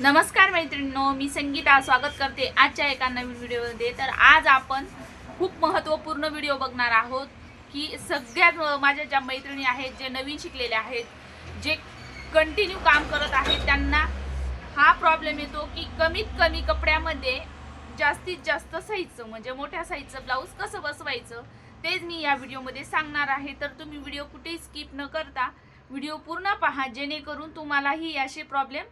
नमस्कार मैत्रिणींनो मी संगीता स्वागत करते आजच्या एका नवीन व्हिडिओमध्ये. तर आज आपण खूप महत्त्वपूर्ण व्हिडिओ बघणार आहोत की सगळ्यात माझ्या ज्या मैत्रिणी आहेत जे नवीन शिकलेले आहेत जे कंटिन्यू काम करत आहेत त्यांना हा प्रॉब्लेम येतो की कमीत कमी कपड्यामध्ये जास्तीत जास्त साईजचं म्हणजे मोठ्या साईजचं ब्लाऊज कसं बसवायचं तेच मी या व्हिडिओमध्ये सांगणार आहे. तर तुम्ही व्हिडिओ कुठेही स्किप न करता व्हिडिओ पूर्ण पहा जेणेकरून तुम्हालाही असे प्रॉब्लेम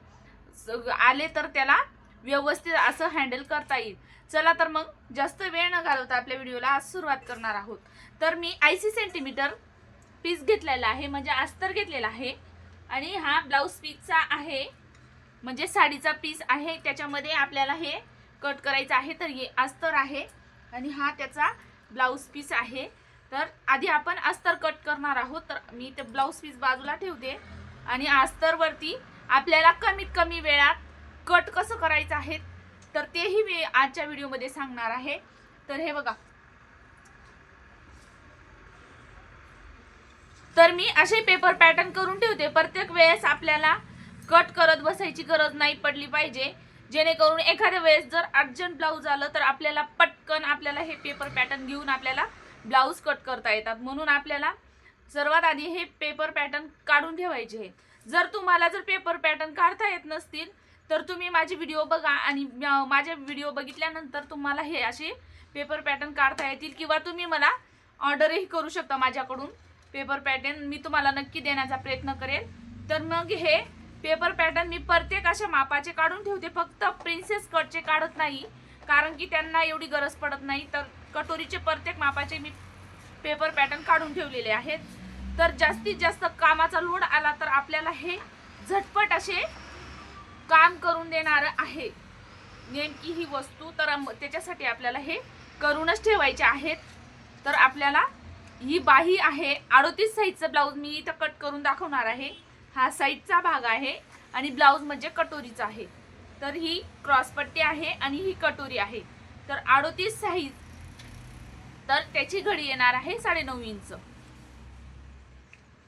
आले तर त्याला व्यवस्थित असं हँडल करता येईल. चला तर मग जास्त वेळ न घालवता आपल्या व्हिडिओला आज सुरुवात करणार आहोत. तर मी ऐंशी सेंटीमीटर पीस घेतलेला आहे म्हणजे अस्तर घेतलेला आहे. आणि हा ब्लाऊज पीसचा आहे म्हणजे साडीचा पीस आहे. त्याच्यामध्ये आपल्याला हे कट करायचं आहे तर हे अस्तर आहे. आणि हा त्याचा ब्लाऊज पीस आहे. तर आधी आपण अस्तर कट करणार आहोत तर मी ते ब्लाऊज पीस बाजूला ठेवते. आणि अस्तरवरती आपल्याला कमीत कमी वेळात कट कसं करायचं आहे तर तेही मी आजच्या व्हिडिओमध्ये सांगणार आहे. तर हे बघा. तर मी असे पेपर पॅटर्न करून ठेवते. प्रत्येक वेळेस आपल्याला कट करत बसायची गरज नाही पडली पाहिजे. जेणेकरून एखाद्या वेळेस जर अर्जंट ब्लाऊज आलं तर आपल्याला पटकन आपल्याला हे पेपर पॅटर्न घेऊन आपल्याला ब्लाऊज कट करता येतात. म्हणून आपल्याला सर्वात आधी हे पेपर पॅटर्न काढून ठेवायचे आहेत. जर तुम्हाला जर पेपर पॅटर्न काढता येत नसतील तर तुम्ही माझे व्हिडिओ बघा आणि माझे व्हिडिओ बघितल्यानंतर तुम्हाला हे असे पेपर पॅटर्न काढता येतील किंवा तुम्ही मला ऑर्डरही करू शकता माझ्याकडून पेपर पॅटर्न मी तुम्हाला नक्की देण्याचा प्रयत्न करेल तर मग हे पेपर पॅटर्न मी प्रत्येक अशा मापाचे काढून ठेवते. फक्त प्रिन्सेस कटचे काढत नाही कारण की त्यांना एवढी गरज पडत नाही. तर कटोरीचे प्रत्येक मापाचे मी पेपर पॅटर्न काढून ठेवलेले आहेत. तर जास्तीत जास्त कामाचा लोड आला तर आपल्याला हे झटपट असे काम करून देणार आहे. नेमकी ही वस्तू तर त्याच्यासाठी आपल्याला हे करूनच ठेवायचे आहेत. तर आपल्याला ही बाही आहे. अडोतीस साईजचं ब्लाऊज मी इथं कट करून दाखवणार आहे. हा साईजचा भाग आहे आणि ब्लाऊज म्हणजे कटोरीचा आहे. तर ही क्रॉसपट्टी आहे आणि ही कटोरी आहे. तर अडोतीस साईज तर त्याची घडी येणार आहे साडेनऊ इंच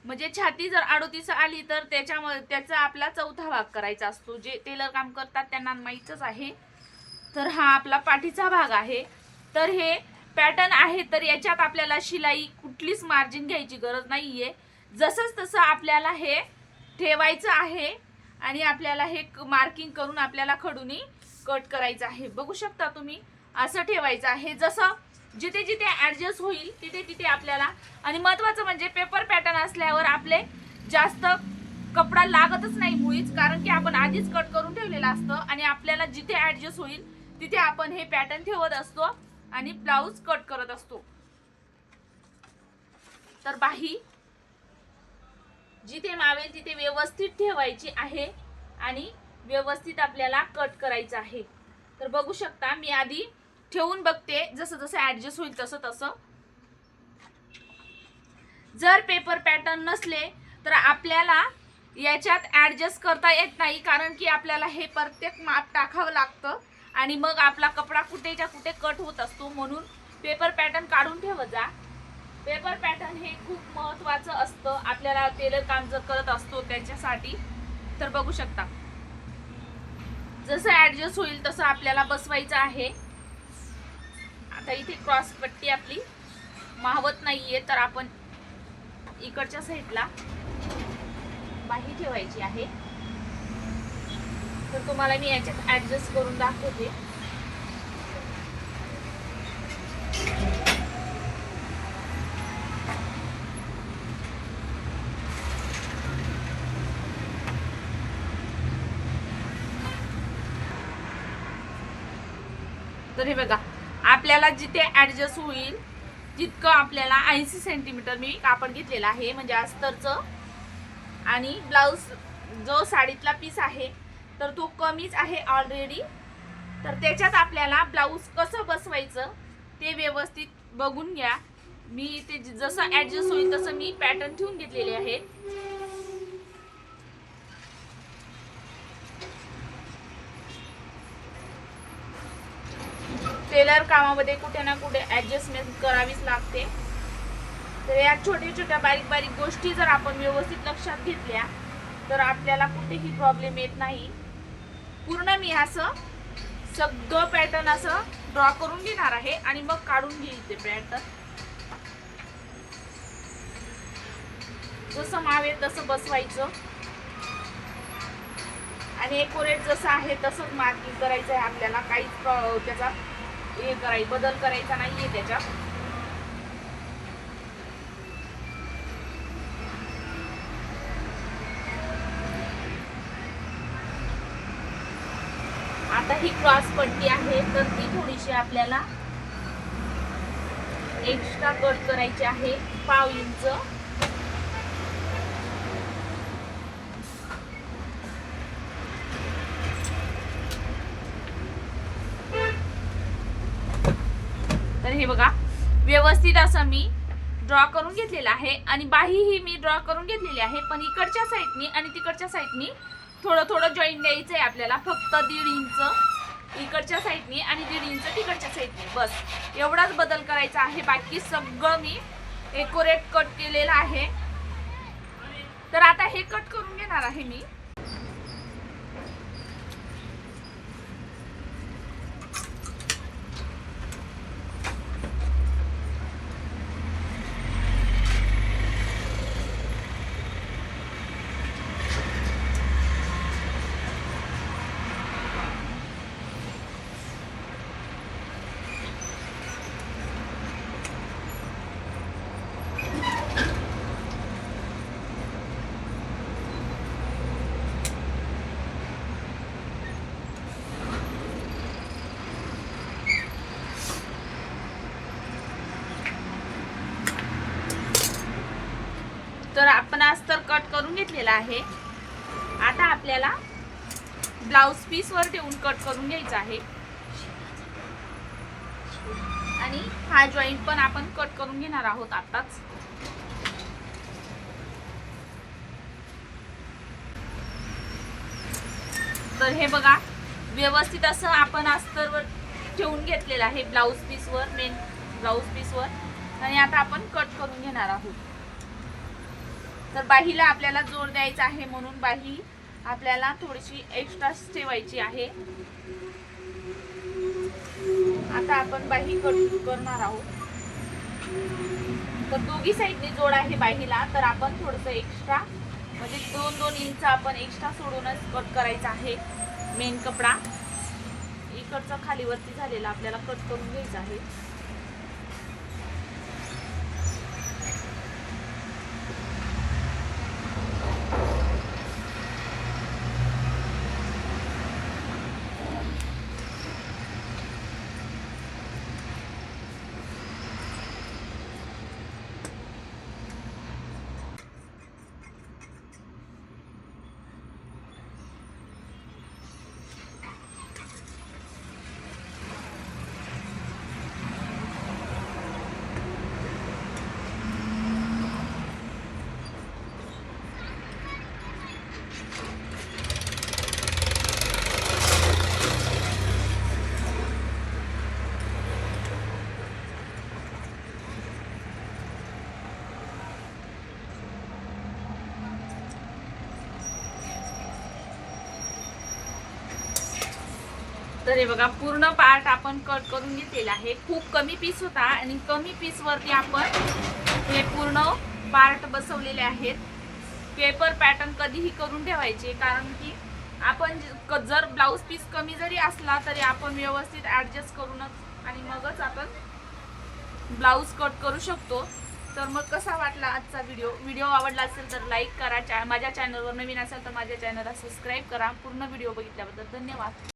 म्हणजे छाती जर अडोतीस आली तर त्याच्यामध्ये त्याचा आपला चौथा भाग करायचा असतो. जे टेलर काम करतात त्यांना माहीतच आहे. तर हा आपला पाठीचा भाग आहे. तर हे पॅटर्न आहे तर याच्यात आपल्याला शिलाई कुठलीच मार्जिन घ्यायची गरज नाही आहे जसंच तसं आपल्याला हे ठेवायचं आहे आणि आपल्याला हे मार्किंग करून आपल्याला खडूनी कट करायचं आहे. बघू शकता तुम्ही? असं ठेवायचं आहे. जसं जिथे जिथे ॲडजस्ट होईल तिथे तिथे आपल्याला. आणि महत्त्वाचं म्हणजे पेपर पॅटर्न असल्यावर आपले जास्त कपडा लागतच नाही मुळीच कारण की आपण आधीच कट करून ठेवलेलं असतं आणि आपल्याला जिथे ॲडजस्ट होईल तिथे आपण हे पॅटर्न ठेवत असतो आणि ब्लाऊज कट करत असतो. तर बाही जिथे मावेल तिथे व्यवस्थित ठेवायची आहे आणि व्यवस्थित आपल्याला कट करायचं आहे. तर बघू शकता मी आधी ठेवून बघते. जसं जसं ॲडजस्ट होईल तसं तसं. जर पेपर पॅटर्न नसले तर आपल्याला याच्यात ॲडजस्ट करता येत नाही. कारण की आपल्याला हे प्रत्येक माप टाकावं लागतं. आणि मग आपला कपडा कुठेच्या कुठे कट होत असतो म्हणून पेपर पॅटर्न काढून ठेवत जा. पेपर पॅटर्न हे खूप महत्त्वाचं असतं. आपल्याला टेलर काम जर करत असतो त्याच्यासाठी तर बघू शकता. जसं ॲडजस्ट होईल तसं आपल्याला बसवायचं आहे. आता इथे क्रॉस पट्टी आपली मावत नाहीये तर आपण इकडच्या साईडला बाही ठेवायची आहे. तर तुम्हाला मी याच्यात ॲडजस्ट करून दाखवते. तर हे बघा आपल्याला जिथे ॲडजस्ट होईल तितकं आपल्याला ऐंशी सेंटीमीटर मी कापड घेतलेलं आहे म्हणजे अस्तरचं. आणि ब्लाऊज जो साडीतला पीस आहे तर तो कमीच आहे ऑलरेडी तर त्याच्यात आपल्याला ब्लाऊज कसं बसवायचं ते व्यवस्थित बघून घ्या. मी ते ज- जसं ॲडजस्ट होईल तसं मी पॅटर्न ठेवून घेतलेले आहे टेलर कामामध्ये कुठे ना कुठे ॲडजस्टमेंट करावीच लागते. तर या छोट्या छोट्या बारीक बारीक गोष्टी जर आपण व्यवस्थित लक्षात घेतल्या तर आपल्याला कुठेही प्रॉब्लेम येत नाही. पूर्ण मी असं सगळं पॅटर्न असं ड्रॉ करून घेणार आहे आणि मग काढून घेईल ते पॅटर्न जसं मावे तसं बसवायचं. आणि एकोरेट जसं आहे तसंच मार्किंग करायचं आहे आपल्याला. काहीच त्याचा हे कराय बदल करायचा नाहीये त्याच्यात. आता ही क्रॉस पट्टी आहे तर ती थोडीशी आपल्याला एक्स्ट्रा कट करायची आहे पाव इंच. तर हे बघा व्यवस्थित असं मी ड्रॉ करून घेतलेलं आहे आणि बाही ही मी ड्रॉ करून घेतलेली आहे पण इकडच्या साईडनी आणि तिकडच्या साईडनी थोडं थोडं जॉईन द्यायचं आहे आपल्याला फक्त दीड इंच इकडच्या साईडनी आणि दीड इंच तिकडच्या साईडनी बस एवढाच बदल करायचा आहे. बाकी सगळं मी एकोरेट कट केलेलं आहे. तर आता हे कट करून घेणार आहे मी तर आपण अस्तर कट करून घेतलेला आहे. आता आपल्याला ब्लाउज पीसवर ठेवून कट करून घ्यायचा आहे. आणि हा जॉईंट पण आपण कट करून घेणार आहोत आताच तर हे बघा व्यवस्थित असं आपण अस्तरवर ठेवून घेतलेलं आहे ब्लाऊज पीसवर मेन ब्लाऊज पीसवर आणि आता आपण कट करून घेणार आहोत. तर बाहीला आपल्याला जोर द्यायचा आहे म्हणून बाही आपल्याला थोडीशी एक्स्ट्रा ठेवायची आहे. आता आपण बाही कट करणार आहोत. तर दोघी साईडने जोड आहे बाहीला तर आपण थोडस एक्स्ट्रा म्हणजे दोन दोन इंच आपण एक्स्ट्रा सोडूनच कट करायचा आहे मेन कपडा. इकडचा खालीवरती झालेला आपल्याला कट करून घ्यायचा आहे. तर हे बघा पूर्ण पार्ट आपण कट करून घेतलेला आहे. खूप कमी पीस होता आणि कमी पीस वरती आपण हे पूर्ण पार्ट बसवलेले आहेत. पेपर पॅटर्न कधीही करून ठेवायचे कारण की आपण ज- क- जर ब्लाऊज पीस कमी जरी असला तरी आपण व्यवस्थित ॲडजस्ट करूनच आणि मगच आपण ब्लाऊज कट करू शकतो. तर मग कसा वाटला आजचा व्हिडिओ व्हिडिओ आवडला असेल तर लाईक करा. चा माझ्या चॅनलवर नवीन असेल तर माझ्या चॅनलला सबस्क्राईब करा. पूर्ण व्हिडिओ बघितल्याबद्दल धन्यवाद.